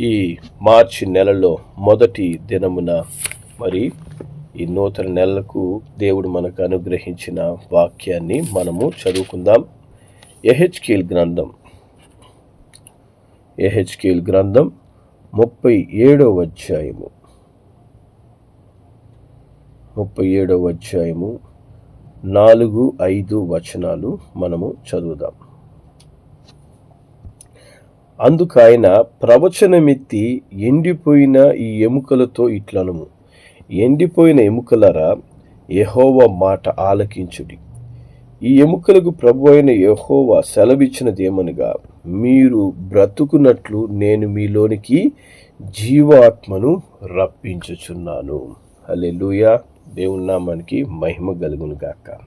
ఈ మార్చి నెలలో మొదటి దినమున మరి ఈ నూతన నెలకు దేవుడు మనకు అనుగ్రహించిన వాక్యాన్ని మనము చదువుకుందాం. ఎహెచ్కేల్ గ్రంథం. ఎహెచ్కేల్ గ్రంథం ముప్పై ఏడవ అధ్యాయము. ముప్పై ఏడవ అధ్యాయము నాలుగు ఐదు వచనాలు మనము చదువుదాం. అందుకు ఆయన ప్రవచనమెత్తి ఎండిపోయిన ఈ ఎముకలతో ఇట్లనము. ఎండిపోయిన ఎముకలరా యహోవ మాట ఆలకించుడి. ఈ ఎముకలకు ప్రభు అయిన యహోవ సెలవిచ్చినదేమనగా మీరు బ్రతుకున్నట్లు నేను మీలోనికి జీవాత్మను రప్పించుచున్నాను. హల్లెలూయా. దేవుని నామానికి మహిమ కలుగును గాక.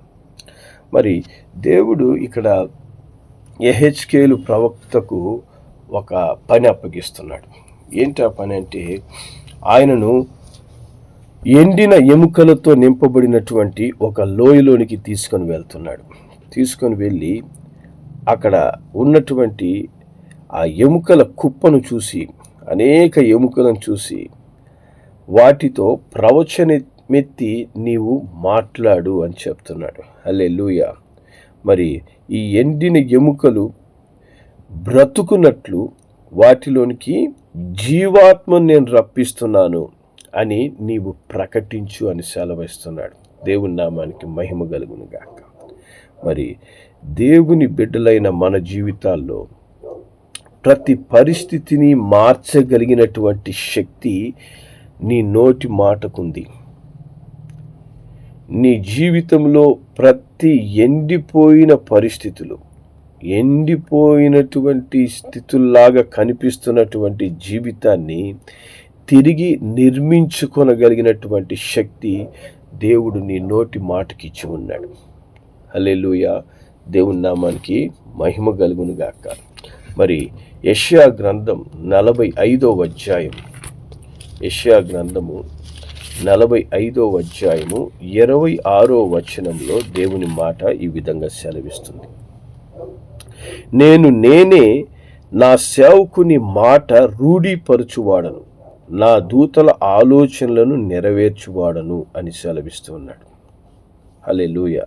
మరి దేవుడు ఇక్కడ ఎహెచ్కేలు ప్రవక్తకు ఒక పని అప్పగిస్తున్నాడు. ఏంటి ఆ పని అంటే ఆయనను ఎండిన ఎముకలతో నింపబడినటువంటి ఒక లోయలోనికి తీసుకొని వెళ్తున్నాడు. తీసుకొని వెళ్ళి అక్కడ ఉన్నటువంటి ఆ ఎముకల కుప్పను చూసి అనేక ఎముకలను చూసి వాటితో ప్రవచనమెత్తి నీవు మాట్లాడు అని చెప్తున్నాడు. అల్లే మరి ఈ ఎండిన ఎముకలు బ్రతుకున్నట్లు వాటిలోనికి జీవాత్మను నేను రప్పిస్తున్నాను అని నీవు ప్రకటించు అని సెలవిస్తున్నాడు. దేవుని నామానికి మహిమ కలుగును గాక. మరి దేవుని బిడ్డలైన మన జీవితాల్లో ప్రతి పరిస్థితిని మార్చగలిగినటువంటి శక్తి నీ నోటి మాటకుంది. నీ జీవితంలో ప్రతి ఎండిపోయిన పరిస్థితులు ఎండిపోయినటువంటి స్థితుల్లాగా కనిపిస్తున్నటువంటి జీవితాన్ని తిరిగి నిర్మించుకొనగలిగినటువంటి శక్తి దేవుడు నీ నోటి మాటకి ఇచ్చి ఉన్నాడు. హల్లెలూయ. దేవుని నామానికి మహిమ కలుగును గాక. మరి యష్యా గ్రంథం నలభై ఐదో అధ్యాయం. యష్యా గ్రంథము నలభై ఐదో అధ్యాయము ఇరవై ఆరో వచనంలో దేవుని మాట ఈ విధంగా సెలవిస్తుంది. నేను నేనే నా సేవకుని మాట రూఢీపరచువాడను. నా దూతల ఆలోచనలను నెరవేర్చువాడను అని సెలవిస్తున్నాడు హలే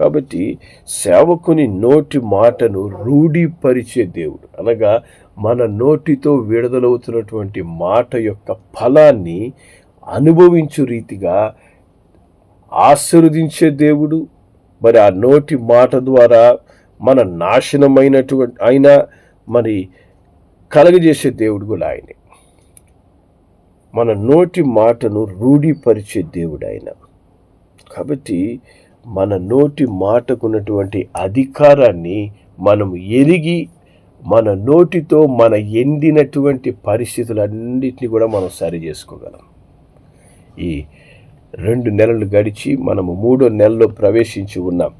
కాబట్టి సేవకుని నోటి మాటను రూఢీపరిచే దేవుడు. అనగా మన నోటితో విడుదలవుతున్నటువంటి మాట యొక్క ఫలాన్ని అనుభవించు రీతిగా ఆశీర్వదించే దేవుడు. మరి ఆ నోటి మాట ద్వారా మన నాశనమైనటువంటి అయినా మరి కలగజేసే దేవుడు కూడా ఆయనే. మన నోటి మాటను రూఢీపరిచే దేవుడు ఆయన. కాబట్టి మన నోటి మాటకున్నటువంటి అధికారాన్ని మనం ఎరిగి మన నోటితో మన ఎండినటువంటి పరిస్థితులన్నింటినీ కూడా మనం సరి చేసుకోగలం. ఈ రెండు నెలలు గడిచి మనము మూడో నెలలో ప్రవేశించి ఉన్నాం.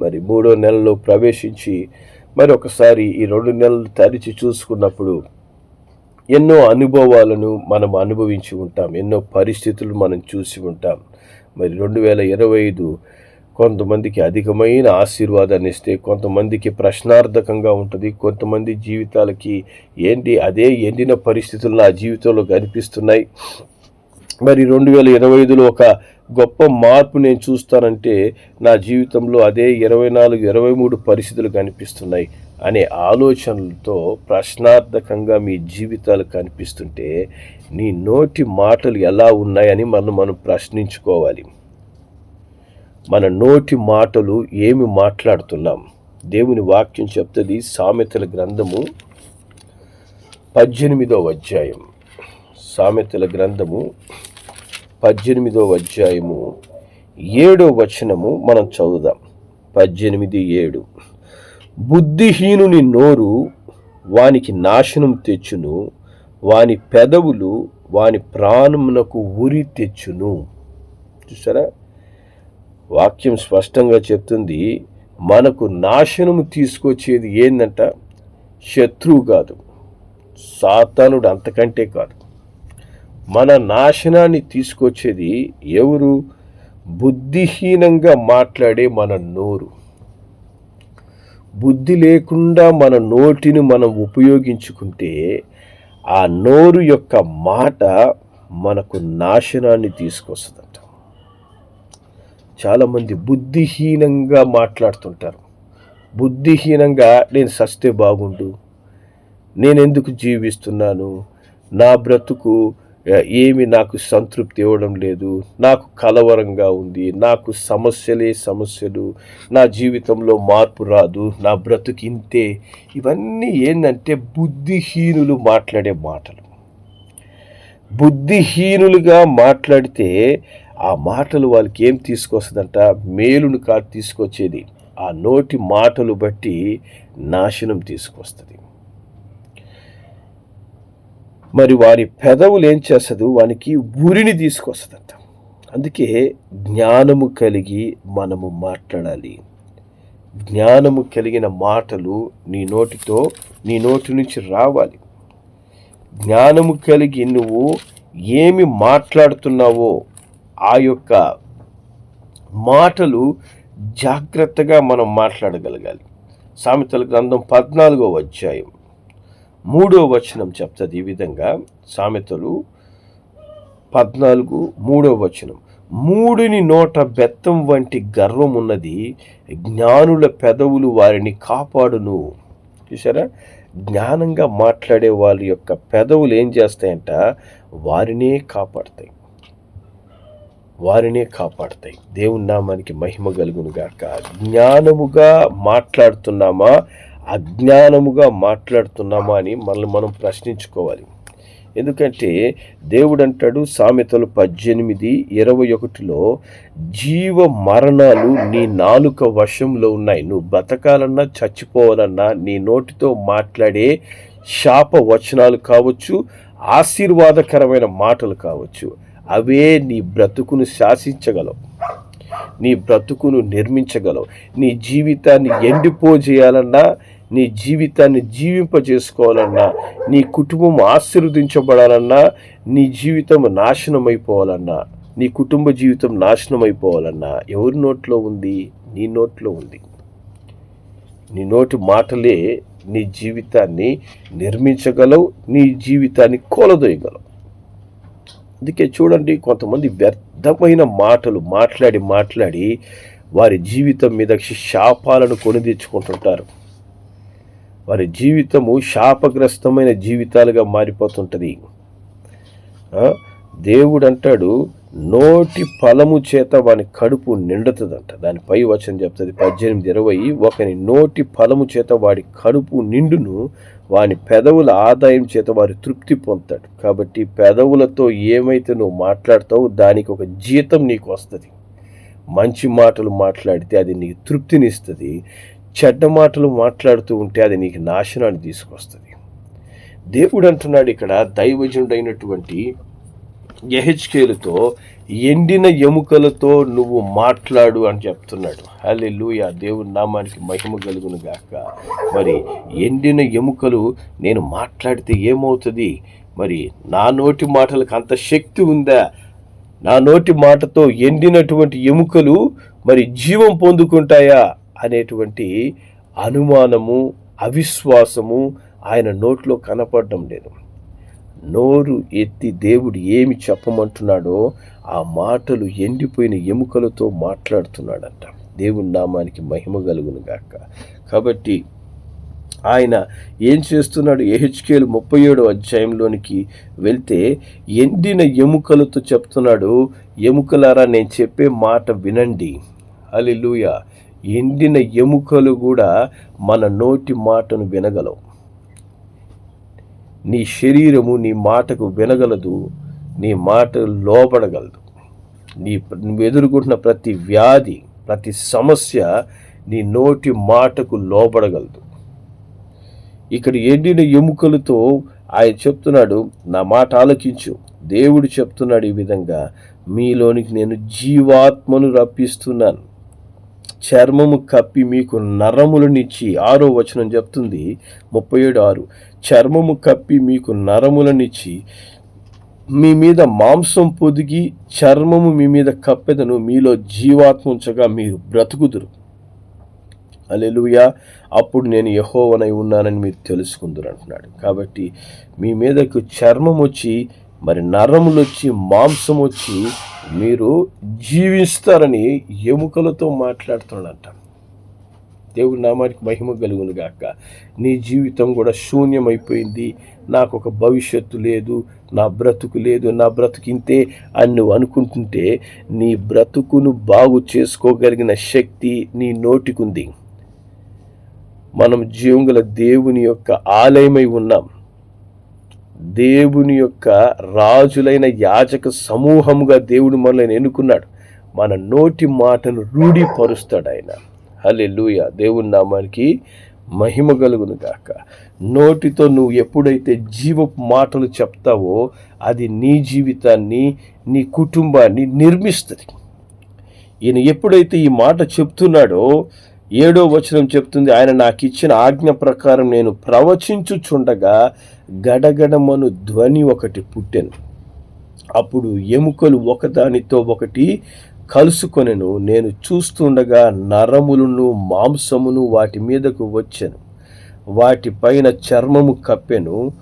మరి మూడో నెలలో ప్రవేశించి మరి ఒకసారి ఈ రెండు నెలలు తరిచి చూసుకున్నప్పుడు ఎన్నో అనుభవాలను మనం అనుభవించి ఉంటాం. ఎన్నో పరిస్థితులు మనం చూసి ఉంటాం. మరి రెండు వేల ఇరవై ఐదు కొంతమందికి అధికమైన ఆశీర్వాదాన్ని ఇస్తే కొంతమందికి ప్రశ్నార్థకంగా ఉంటుంది. కొంతమంది జీవితాలకి ఏంటి అదే ఎండిన పరిస్థితులు నా జీవితంలో కనిపిస్తున్నాయి. మరి రెండు వేల ఇరవై ఐదులో ఒక గొప్ప మార్పు నేను చూస్తానంటే నా జీవితంలో అదే ఇరవై నాలుగు ఇరవై మూడు పరిస్థితులు కనిపిస్తున్నాయి అనే ఆలోచనలతో ప్రశ్నార్థకంగా మీ జీవితాలు కనిపిస్తుంటే నీ నోటి మాటలు ఎలా ఉన్నాయని మనం మనం ప్రశ్నించుకోవాలి. మన నోటి మాటలు ఏమి మాట్లాడుతున్నాం? దేవుని వాక్యం చెప్తుంది సామెతల గ్రంథము పద్దెనిమిదో అధ్యాయం. సామెతల గ్రంథము పద్దెనిమిదో అధ్యాయము ఏడో వచనము మనం చదువుదాం. పద్దెనిమిది ఏడు. బుద్ధిహీనుని నోరు వానికి నాశనం తెచ్చును వాని పెదవులు వాని ప్రాణమునకు ఉరి తెచ్చును. చూసారా? వాక్యం స్పష్టంగా చెప్తుంది మనకు నాశనము తీసుకొచ్చేది ఏందంట? శత్రువు కాదు. సాతానుడు అంతకంటే కాదు. మన నాశనాన్ని తీసుకొచ్చేది ఎవరు? బుద్ధిహీనంగా మాట్లాడే మన నోరు. బుద్ధి లేకుండా మన నోటిని మనం ఉపయోగించుకుంటే ఆ నోరు యొక్క మాట మనకు నాశనాన్ని తీసుకొస్తుందంట. చాలామంది బుద్ధిహీనంగా మాట్లాడుతుంటారు. బుద్ధిహీనంగా నేను సస్తే బాగుండు నేనెందుకు జీవిస్తున్నాను నా బ్రతుకు ఏమి నాకు సంతృప్తి ఇవ్వడం లేదు. నాకు కలవరంగా ఉంది. నాకు సమస్యలే సమస్యలు. నా జీవితంలో మార్పు రాదు. నా బ్రతుకు ఇంతే. ఇవన్నీ ఏంటంటే బుద్ధిహీనులు మాట్లాడే మాటలు. బుద్ధిహీనులుగా మాట్లాడితే ఆ మాటలు వాళ్ళకి ఏం తీసుకొస్తుందంట? మేలును కాదు తీసుకొచ్చేది. ఆ నోటి మాటలు బట్టి నాశనం తీసుకొస్తుంది. మరి వారి పెదవులు ఏం చేస్తుంది? వానికి ఉరిని తీసుకొస్తుందంట. అందుకే జ్ఞానము కలిగి మనము మాట్లాడాలి. జ్ఞానము కలిగిన మాటలు నీ నోటితో నీ నోటి నుంచి రావాలి. జ్ఞానము కలిగి నువ్వు ఏమి మాట్లాడుతున్నావో ఆ యొక్క మాటలు జాగ్రత్తగా మనం మాట్లాడగలగాలి. సామెతల గ్రంథం పద్నాలుగో అధ్యాయం. మూడో వచనం చెప్తుంది ఈ విధంగా సామెతలు పద్నాలుగు మూడో వచనం. మూడిని నోట బెత్తం వంటి గర్వం ఉన్నది జ్ఞానుల పెదవులు వారిని కాపాడును. చూసారా జ్ఞానంగా మాట్లాడే వాళ్ళ యొక్క పెదవులు ఏం చేస్తాయంట? వారినే కాపాడతాయి. వారినే కాపాడతాయి. దేవుని నామానికి మహిమ కలుగునుగాక. జ్ఞానముగా మాట్లాడుతున్నామా? అజ్ఞానముగా మాట్లాడుతున్నామా అని మనల్ని మనం ప్రశ్నించుకోవాలి. ఎందుకంటే దేవుడు అంటాడు సామెతలు పద్దెనిమిది ఇరవై ఒకటిలో జీవ మరణాలు నీ నాలుక వశంలో ఉన్నాయి. నువ్వు బతకాలన్నా చచ్చిపోవాలన్నా నీ నోటితో మాట్లాడే శాప వచనాలు కావచ్చు ఆశీర్వాదకరమైన మాటలు కావచ్చు. అవే నీ బ్రతుకును శాసించగలవు. నీ బ్రతుకును నిర్మించగలవు. నీ జీవితాన్ని ఎండిపోజేయాలన్నా నీ జీవితాన్ని జీవింపజేసుకోవాలన్నా నీ కుటుంబం ఆశీర్వదించబడాలన్నా నీ జీవితం నాశనం అయిపోవాలన్నా నీ కుటుంబ జీవితం నాశనం అయిపోవాలన్నా ఎవరి నోట్లో ఉంది? నీ నోట్లో ఉంది. నీ నోటి మాటలే నీ జీవితాన్ని నిర్మించగలవు నీ జీవితాన్ని కోలదోయగలవు. అందుకే చూడండి కొంతమంది వ్యర్థ అబద్ధమైన మాటలు మాట్లాడి మాట్లాడి వారి జీవితం మీద శాపాలను కొని తెచ్చుకుంటుంటారు వారి జీవితము శాపగ్రస్తమైన జీవితాలుగా మారిపోతుంటుంది. దేవుడు అంటాడు నోటి ఫలము చేత వాని కడుపు నిండుతుందంట. దానిపై వచనం చెప్తుంది పద్దెనిమిది ఇరవై ఒకని నోటి ఫలము చేత వాడి కడుపు నిండును వాని పెదవుల ఆదాయం చేత వారు తృప్తి పొందుతాడు కాబట్టి పెదవులతో ఏమైతే నువ్వు మాట్లాడతావో దానికి ఒక జీతం నీకు వస్తుంది. మంచి మాటలు మాట్లాడితే అది నీకు తృప్తినిస్తుంది. చెడ్డ మాటలు మాట్లాడుతూ ఉంటే అది నీకు నాశనాన్ని తీసుకొస్తుంది. దేవుడు అంటున్నాడు ఇక్కడ దైవజనుడైనటువంటి ఎహెచ్కేలతో ఎండిన ఎముకలతో నువ్వు మాట్లాడు అని చెప్తున్నాడు. అల్లే లూయ దేవుని నామానికి మహిమ కలుగును గాక. మరి ఎండిన ఎముకలు నేను మాట్లాడితే ఏమవుతుంది? మరి నా నోటి మాటలకు అంత శక్తి ఉందా? నా నోటి మాటతో ఎండినటువంటి ఎముకలు మరి జీవం పొందుకుంటాయా? అనేటువంటి అనుమానము అవిశ్వాసము ఆయన నోట్లో కనపడడం లేదు. నోరు ఎత్తి దేవుడు ఏమి చెప్పమంటున్నాడో ఆ మాటలు ఎండిపోయిన ఎముకలతో మాట్లాడుతున్నాడంట. దేవుని నామానికి మహిమ కలుగును గాక. కాబట్టి ఆయన ఏం చేస్తున్నాడు? ఏహెచ్కేలు ముప్పై ఏడు అధ్యాయంలోనికి వెళ్తే ఎండిన ఎముకలతో చెప్తున్నాడు ఎముకలారా నేను చెప్పే మాట వినండి. అలిలుయ ఎండిన ఎముకలు కూడా మన నోటి మాటను వినగలవు. నీ శరీరము నీ మాటకు వినగలదు నీ మాట లోపడగలదు నీ నువ్వు ఎదుర్కొంటున్న ప్రతి వ్యాధి ప్రతి సమస్య నీ నోటి మాటకు లోపడగలదు ఇక్కడ ఎండిన ఎముకలతో ఆయన చెప్తున్నాడు నా మాట ఆలకించు. దేవుడు చెప్తున్నాడు ఈ విధంగా మీలోనికి నేను జీవాత్మను రప్పిస్తున్నాను. చర్మము కప్పి మీకు నరములనిచ్చి ఆరో వచనం చెప్తుంది. ముప్పై ఏడు ఆరు. చర్మము కప్పి మీకు నరములనిచ్చి మీ మీద మాంసం పొదిగి చర్మము మీ మీద కప్పెదను మీలో జీవాత్మ ఉంచగా మీరు బ్రతుకుదురు. అలెలుయా అప్పుడు నేను యహోవనై ఉన్నానని మీరు తెలుసుకుందరు అంటున్నాడు. కాబట్టి మీ మీదకు చర్మం వచ్చి మరి నరములు వచ్చి మాంసం వచ్చి మీరు జీవిస్తారని ఎముకలతో మాట్లాడుతున్నాడంట. దేవుడి నామానికి మహిమ కలుగును గాక. నీ జీవితం కూడా శూన్యమైపోయింది. నాకు ఒక భవిష్యత్తు లేదు. నా బ్రతుకు లేదు. నా బ్రతుకు ఇంతే అని నువ్వు అనుకుంటుంటే నీ బ్రతుకును బాగు చేసుకోగలిగిన శక్తి నీ నోటికుంది. మనం జీవంగల దేవుని యొక్క ఆలయమై ఉన్నాం. దేవుని యొక్క రాజులైన యాజక సమూహముగా దేవుడు మనల్ని ఎన్నుకున్నాడు. మన నోటి మాటను రూఢిపరుస్తాడు ఆయన. హలే లూయ దేవుని నామానికి మహిమ కలుగును గాక. నోటితో నువ్వు ఎప్పుడైతే జీవపు మాటలు చెప్తావో అది నీ జీవితాన్ని నీ కుటుంబాన్ని నిర్మిస్తుంది. ఈయన ఎప్పుడైతే ఈ మాట చెప్తున్నాడో ఏడో వచనం చెప్తుంది ఆయన నాకు ఇచ్చిన ఆజ్ఞ ప్రకారం నేను ప్రవచించుచుండగా గడగడమను ధ్వని ఒకటి పుట్టెను. అప్పుడు ఎముకలు ఒకదానితో ఒకటి కలుసుకొనెను. నేను చూస్తుండగా నరములను మాంసమును వాటి మీదకు వచ్చెను. వాటిపైన చర్మము కప్పెను.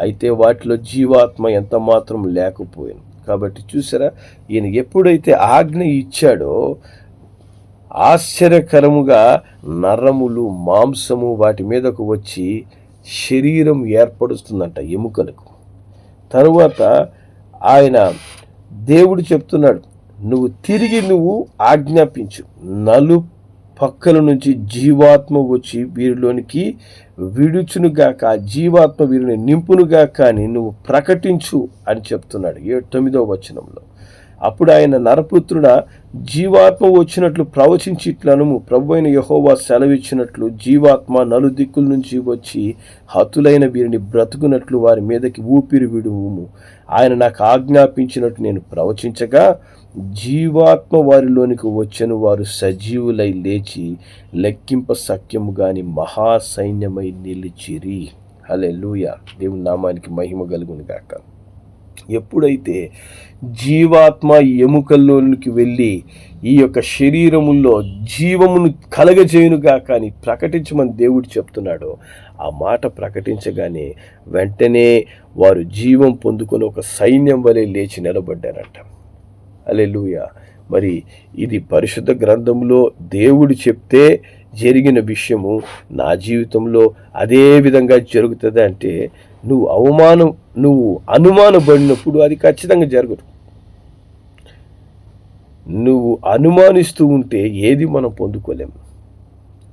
అయితే వాటిలో జీవాత్మ ఎంత మాత్రం లేకపోయాను. కాబట్టి చూసారా ఈయన ఎప్పుడైతే ఆజ్ఞ ఇచ్చాడో ఆశ్చర్యకరముగా నరములు మాంసము వాటి మీదకు వచ్చి శరీరం ఏర్పడుస్తుందంట ఎముకలకు. తరువాత ఆయన దేవుడు చెప్తున్నాడు నువ్వు తిరిగి నువ్వు ఆజ్ఞాపించు. నలు పక్కల నుంచి జీవాత్మ వచ్చి వీరిలోనికి విడుచునుగాక ఆ జీవాత్మ వీరిని నింపునుగాక అని నువ్వు ప్రకటించు అని చెప్తున్నాడు. ఏ తొమ్మిదో వచనంలో. అప్పుడు ఆయన నరపుత్రుడ జీవాత్మ వచ్చినట్లు ప్రవచించిట్లను ప్రభు అయిన యహోవా సెలవిచ్చినట్లు జీవాత్మ నలుదిక్కుల నుంచి వచ్చి హతులైన వీరిని బ్రతుకున్నట్లు వారి మీదకి ఊపిరి విడువుము. ఆయన నాకు ఆజ్ఞాపించినట్టు నేను ప్రవచించగా జీవాత్మ వారిలోనికి వచ్చను వారు సజీవులై లేచి లెక్కింప సఖ్యము గాని మహాసైన్యమై నిలిచిరి. హలే లూయ దేవుని నామానికి మహిమ కలుగును గాక ఎప్పుడైతే జీవాత్మ ఎముకల్లోనికి వెళ్ళి ఈ యొక్క శరీరముల్లో జీవమును కలగజేయునుగా కానీ ప్రకటించమని దేవుడు చెప్తున్నాడు ఆ మాట ప్రకటించగానే వెంటనే వారు జీవం పొందుకొని ఒక సైన్యం వలె లేచి నిలబడ్డారంట. అలెలుయ మరి ఇది పరిశుద్ధ గ్రంథంలో దేవుడు చెప్తే జరిగిన విషయము నా జీవితంలో అదే విధంగా జరుగుతుంది అంటే నువ్వు అవమానం నువ్వు అనుమానపడినప్పుడు అది ఖచ్చితంగా జరగదు. నువ్వు అనుమానిస్తూ ఉంటే ఏది మనం పొందుకోలేము.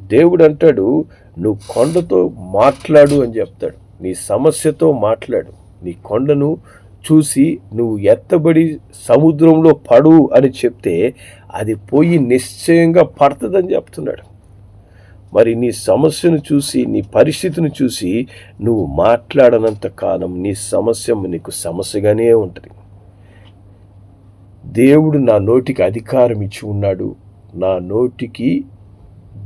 దేవుడు అంటాడు నువ్వు కొండతో మాట్లాడు అని చెప్తాడు. నీ సమస్యతో మాట్లాడు. నీ కొండను చూసి నువ్వు ఎత్తబడి సముద్రంలో పడు అని చెప్తే అది పోయి నిశ్చయంగా పడుతుందని చెప్తున్నాడు. మరి నీ సమస్యను చూసి నీ పరిస్థితిని చూసి నువ్వు మాట్లాడనంత కాలం నీ సమస్య నీకు సమస్యగానే ఉంటుంది. దేవుడు నా నోటికి అధికారం ఇచ్చి ఉన్నాడు. నా నోటికి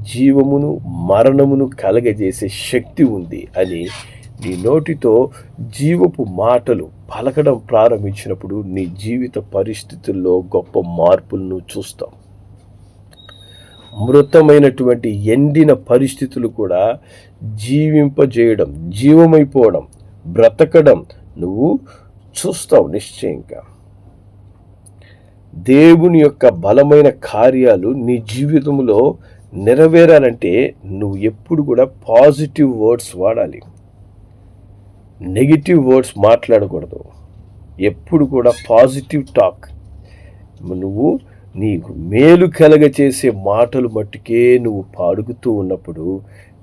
జీవమును మరణమును కలగజేసే శక్తి ఉంది అని నీ నోటితో జీవపు మాటలు పలకడం ప్రారంభించినప్పుడు నీ జీవిత పరిస్థితుల్లో గొప్ప మార్పులను చూస్తాం. మృతమైనటువంటి ఎండిన పరిస్థితులు కూడా జీవింపజేయడం జీవమైపోవడం బ్రతకడం నువ్వు చూస్తావు నిశ్చయంగా. దేవుని యొక్క బలమైన కార్యాలు నీ జీవితంలో నెరవేరాలంటే నువ్వు ఎప్పుడు కూడా పాజిటివ్ వర్డ్స్ వాడాలి. నెగిటివ్ వర్డ్స్ మాట్లాడకూడదు. ఎప్పుడు కూడా పాజిటివ్ టాక్. నువ్వు నీకు మేలు కలగ చేసే మాటలు మట్టుకే నువ్వు పాడుగుతూ ఉన్నప్పుడు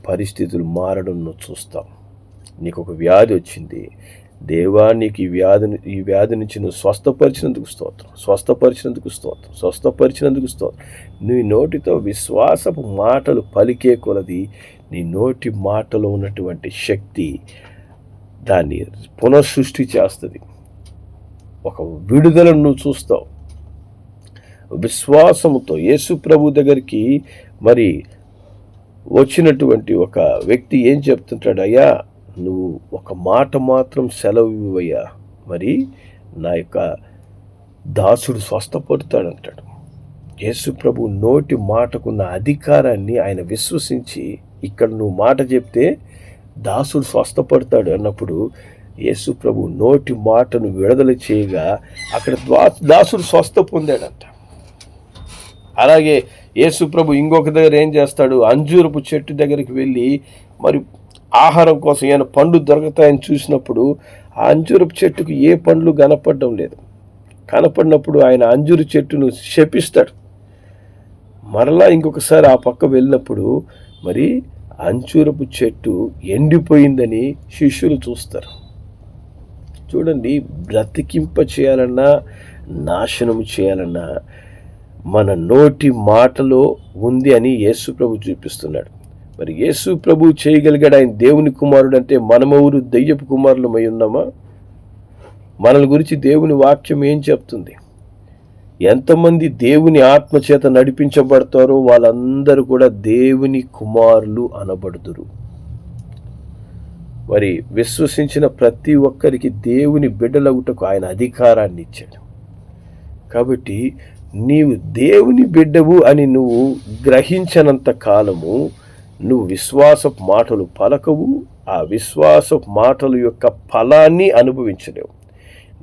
పరిస్థితులు మారడం నువ్వు చూస్తావు నీకు ఒక వ్యాధి వచ్చింది. దేవా నీకు ఈ వ్యాధిని ఈ వ్యాధి నుంచి నువ్వు స్వస్థపరిచినందుకు స్తోత్రం. స్వస్థపరిచినందుకు స్తోత్రం. స్వస్థపరిచినందుకు స్తోత్రం. నీ నోటితో విశ్వాసపు మాటలు పలికే కొలది నీ నోటి మాటలో ఉన్నటువంటి శక్తి దాన్ని పునఃసృష్టి చేస్తుంది. ఒక విడుదలను నువ్వు చూస్తావు. విశ్వాసముతో యేసు ప్రభు దగ్గరికి మరి వచ్చినటువంటి ఒక వ్యక్తి ఏం చెప్తుంటాడు అయ్యా నువ్వు ఒక మాట మాత్రం సెలవు ఇవ్వయ్యా మరి నా యొక్క దాసుడు స్వస్థపడతాడంటాడు. యేసు ప్రభు నోటి మాటకున్న అధికారాన్ని ఆయన విశ్వసించి ఇక్కడ నువ్వు మాట చెప్తే దాసుడు స్వస్థపడతాడు అన్నప్పుడు యేసు ప్రభు నోటి మాటను విడుదల చేయగా అక్కడ దాసుడు స్వస్థ పొందాడంట. అలాగే యేసుప్రభు ఇంకొక దగ్గర ఏం చేస్తాడు? అంజూరపు చెట్టు దగ్గరికి వెళ్ళి మరి ఆహారం కోసం ఏమైనా పండ్లు దొరుకుతాయని చూసినప్పుడు ఆ అంజూరపు చెట్టుకు ఏ పండ్లు కనపడడం లేదు. కనపడినప్పుడు ఆయన అంజూరు చెట్టును శపిస్తాడు. మరలా ఇంకొకసారి ఆ పక్క వెళ్ళినప్పుడు మరి అంచూరపు చెట్టు ఎండిపోయిందని శిష్యులు చూస్తారు. చూడండి బ్రతికింప చేయాలన్నా నాశనం చేయాలన్నా మన నోటి మాటలో ఉంది అని యేసు ప్రభు చూపిస్తున్నాడు. మరి యేసు ప్రభు చేయగలిగాడు ఆయన దేవుని కుమారుడు అంటే మనమవురు దయ్యపు కుమారులమై ఉన్నామా? మనల గురించి దేవుని వాక్యం ఏం చెప్తుంది? ఎంతమంది దేవుని ఆత్మ చేత నడిపించబడతారో వాళ్ళందరూ కూడా దేవుని కుమారులు అనబడుదురు. మరి విశ్వసించిన ప్రతి ఒక్కరికి దేవుని బిడ్డలగుటకు ఆయన అధికారాన్ని ఇచ్చాడు. కాబట్టి నీవు దేవుని బిడ్డవు అని నువ్వు గ్రహించనంత కాలము నువ్వు విశ్వాసపు మాటలు పలకవు ఆ విశ్వాసపు మాటల యొక్క ఫలాన్ని అనుభవించలేవు.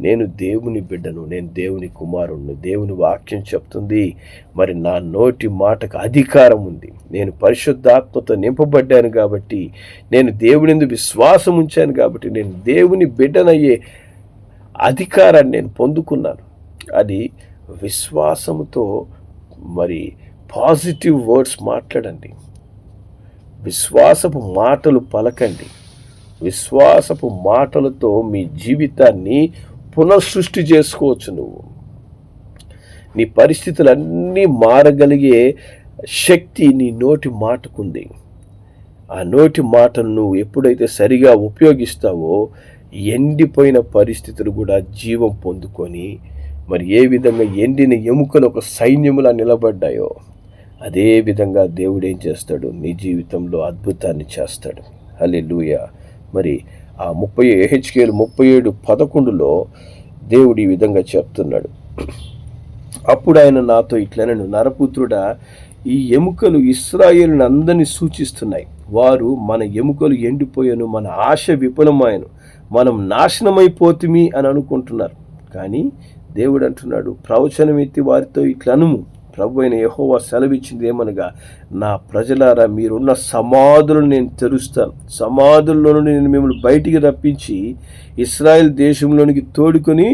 నేను దేవుని బిడ్డను నేను దేవుని కుమారుణ్ణి దేవుని వాక్యం చెప్తుంది. మరి నా నోటి మాటకు అధికారం ఉంది. నేను పరిశుద్ధాత్మతో నింపబడ్డాను కాబట్టి నేను దేవుని విశ్వాసం ఉంచాను కాబట్టి నేను దేవుని బిడ్డనయ్యే అధికారాన్ని నేను పొందుకున్నాను. అది విశ్వాసముతో మరి పాజిటివ్ వర్డ్స్ మాట్లాడండి. విశ్వాసపు మాటలు పలకండి. విశ్వాసపు మాటలతో మీ జీవితాన్ని పునఃసృష్టి చేసుకోవచ్చు నువ్వు. నీ పరిస్థితులన్నీ మారగలిగే శక్తి నీ నోటి మాటకుంది. ఆ నోటి మాటను నువ్వు ఎప్పుడైతే సరిగా ఉపయోగిస్తావో ఎండిపోయిన పరిస్థితులు కూడా జీవం పొందుకొని మరి ఏ విధంగా ఎండిన ఎముకలు ఒక సైన్యములా నిలబడ్డాయో అదే విధంగా దేవుడు ఏం చేస్తాడు? నీ జీవితంలో అద్భుతాన్ని చేస్తాడు. హలే మరి ఆ ముప్పై హెచ్కేలు ముప్పై ఏడు పదకొండులో దేవుడు ఈ విధంగా చెప్తున్నాడు. అప్పుడు ఆయన నాతో ఇట్లనను నరపుత్రుడా ఈ ఎముకలు ఇస్రాయేలుని అందరినీ సూచిస్తున్నాయి. వారు మన ఎముకలు ఎండిపోయాను మన ఆశ విఫలమాయను. మనం నాశనమైపోతుమి అని అనుకుంటున్నారు. కానీ దేవుడు అంటున్నాడు ప్రవచనం ఎత్తి వారితో ఇట్లనుము ప్రభు అయిన యహోవా సెలవిచ్చింది ఏమనగా నా ప్రజలారా మీరున్న సమాధులను నేను తెరుస్తాను. సమాధుల్లో నుండి నేను మిమ్మల్ని బయటికి రప్పించి ఇస్రాయెల్ దేశంలోనికి తోడుకొని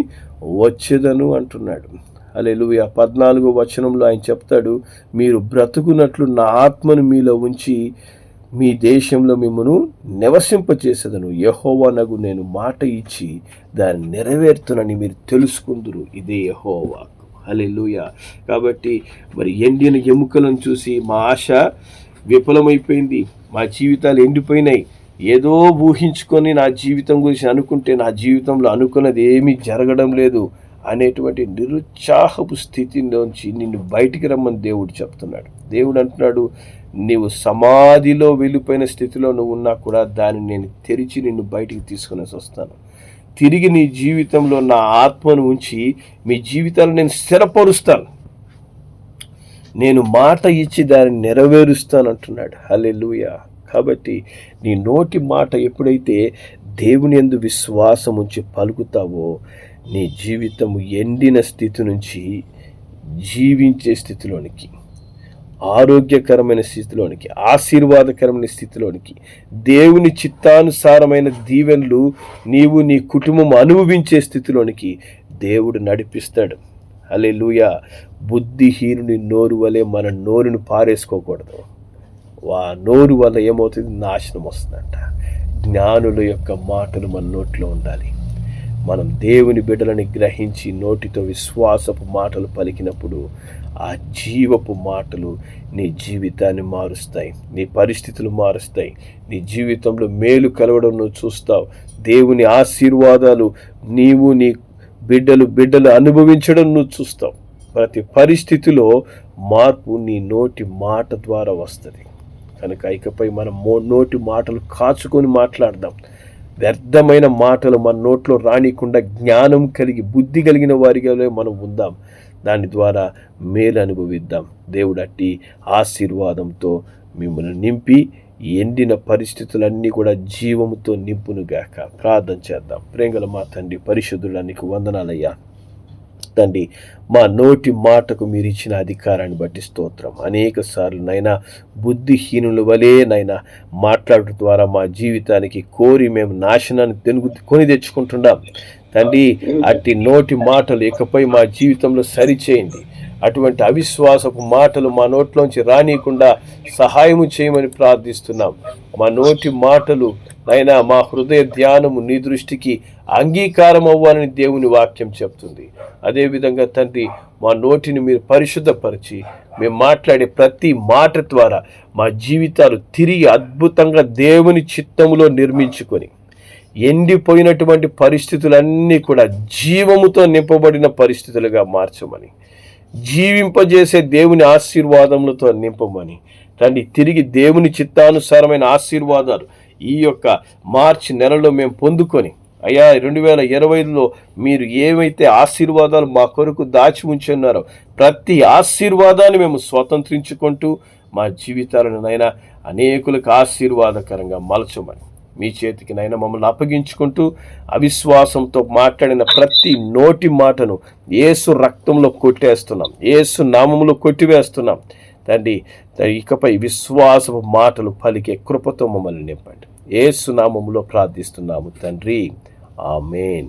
వచ్చేదను అంటున్నాడు. అలెలుయ పద్నాలుగో వచనంలో ఆయన చెప్తాడు మీరు బ్రతుకున్నట్లు నా ఆత్మను మీలో ఉంచి మీ దేశంలో మిమ్మను నివసింపచేసేదను. యహోవానగు నేను మాట ఇచ్చి దాన్ని నెరవేరుతునని మీరు తెలుసుకుందురు. ఇదే యహోవా హలెలుయ కాబట్టి మరి ఎండిన ఎముకలను చూసి మా ఆశ విఫలమైపోయింది. మా జీవితాలు ఎండిపోయినాయి. ఏదో ఊహించుకొని నా జీవితం గురించి అనుకుంటే నా జీవితంలో అనుకున్నది ఏమీ జరగడం లేదు అనేటువంటి నిరుత్సాహపు స్థితిలోంచి నిన్ను బయటికి రమ్మని దేవుడు చెప్తున్నాడు. దేవుడు అంటున్నాడు నీవు సమాధిలో వెళ్ళిపోయిన స్థితిలో నువ్వు ఉన్నా కూడా దాన్ని నేను తెరిచి నిన్ను బయటికి తీసుకుని వస్తాను. తిరిగి నీ జీవితంలో నా ఆత్మను ఉంచి మీ జీవితాలు నేను స్థిరపరుస్తాను. నేను మాట ఇచ్చి దాన్ని నెరవేరుస్తాను అంటున్నాడు. హలెలుయ కాబట్టి నీ నోటి మాట ఎప్పుడైతే దేవుని ఎందు విశ్వాసం ఉంచి పలుకుతావో నీ జీవితము ఎండిన స్థితి నుంచి జీవించే స్థితిలోనికి. ఆరోగ్యకరమైన స్థితిలోనికి ఆశీర్వాదకరమైన స్థితిలోనికి దేవుని చిత్తానుసారమైన దీవెనలు నీవు నీ కుటుంబం అనుభవించే స్థితిలోనికి దేవుడు నడిపిస్తాడు. అలే లూయ బుద్ధిహీనుని నోరు వలె మన నోరును పారేసుకోకూడదు. ఆ నోరు వల్ల ఏమవుతుంది? నాశనం వస్తుందంట. జ్ఞానుల యొక్క మాటలు మన నోట్లో ఉండాలి. మనం దేవుని బిడ్డలని గ్రహించి నోటితో విశ్వాసపు మాటలు పలికినప్పుడు ఆ జీవపు మాటలు నీ జీవితాన్ని మారుస్తాయి నీ పరిస్థితులు మారుస్తాయి. నీ జీవితంలో మేలు కలవడం నువ్వు చూస్తావు. దేవుని ఆశీర్వాదాలు నీవు నీ బిడ్డలు బిడ్డలు అనుభవించడం నువ్వు చూస్తావు. ప్రతి పరిస్థితిలో మార్పు నీ నోటి మాట ద్వారా వస్తుంది. కనుక ఇకపై మనం మో నోటి మాటలు కాచుకొని మాట్లాడదాం. వ్యర్థమైన మాటలు మన నోట్లో రానికుండా జ్ఞానం కలిగి బుద్ధి కలిగిన వారిగా మనం ఉందాం. దాని ద్వారా మేలు అనుభవిద్దాం. దేవుడు అట్టి ఆశీర్వాదంతో మిమ్మల్ని నింపి ఎండిన పరిస్థితులన్నీ కూడా జీవముతో నింపునుగాక. ప్రార్థన చేద్దాం. ప్రేంగల మా తండ్రి పరిశుద్ధుడానికి వందనాలయ్యా. తండ్రి మా నోటి మాటకు మీరు ఇచ్చిన అధికారాన్ని బట్టి స్తోత్రం. అనేక సార్లు నైనా బుద్ధిహీనుల వలె నైనా మాట్లాడటం ద్వారా మా జీవితానికి కోరి మేము నాశనాన్ని తెనుగు కొని తెచ్చుకుంటున్నాం. తండ్రి అట్టి నోటి మాటలు ఇకపై మా జీవితంలో సరిచేయండి అటువంటి అవిశ్వాసపు మాటలు మా నోట్లోంచి రానియకుండా సహాయము చేయమని ప్రార్థిస్తున్నాం. మా నోటి మాటలు నైనా మా హృదయ ధ్యానము నీ దృష్టికి అంగీకారం అవ్వాలని దేవుని వాక్యం చెప్తుంది. అదేవిధంగా తండ్రి మా నోటిని మీరు పరిశుద్ధపరిచి మేము మాట్లాడే ప్రతి మాట ద్వారా మా జీవితాలు తిరిగి అద్భుతంగా దేవుని చిత్తములో నిర్మించుకొని ఎండిపోయినటువంటి పరిస్థితులన్నీ కూడా జీవముతో నింపబడిన పరిస్థితులుగా మార్చమని జీవింపజేసే దేవుని ఆశీర్వాదములతో నింపమని. తండ్రి తిరిగి దేవుని చిత్తానుసారమైన ఆశీర్వాదాలు ఈ యొక్క మార్చి నెలలో మేము పొందుకొని అయ్యా రెండు వేల ఇరవైలో మీరు ఏవైతే ఆశీర్వాదాలు మా కొరకు దాచి ఉంచున్నారో ప్రతి ఆశీర్వాదాన్ని మేము స్వతంత్రించుకుంటూ మా జీవితాలను నైనా అనేకులకు ఆశీర్వాదకరంగా మలచమని. మీ చేతికి నైనా మమ్మల్ని అప్పగించుకుంటూ అవిశ్వాసంతో మాట్లాడిన ప్రతి నోటి మాటను ఏసు రక్తంలో కొట్టేస్తున్నాం. ఏసు నామంలో కొట్టివేస్తున్నాం. తండ్రి తండ్రి, ఇకపై విశ్వాసపు మాటలు పలికే కృపతో మమ్మల్ని నింపండి. ఏసు నామములో ప్రార్థిస్తున్నాము తండ్రి. ఆమెన్.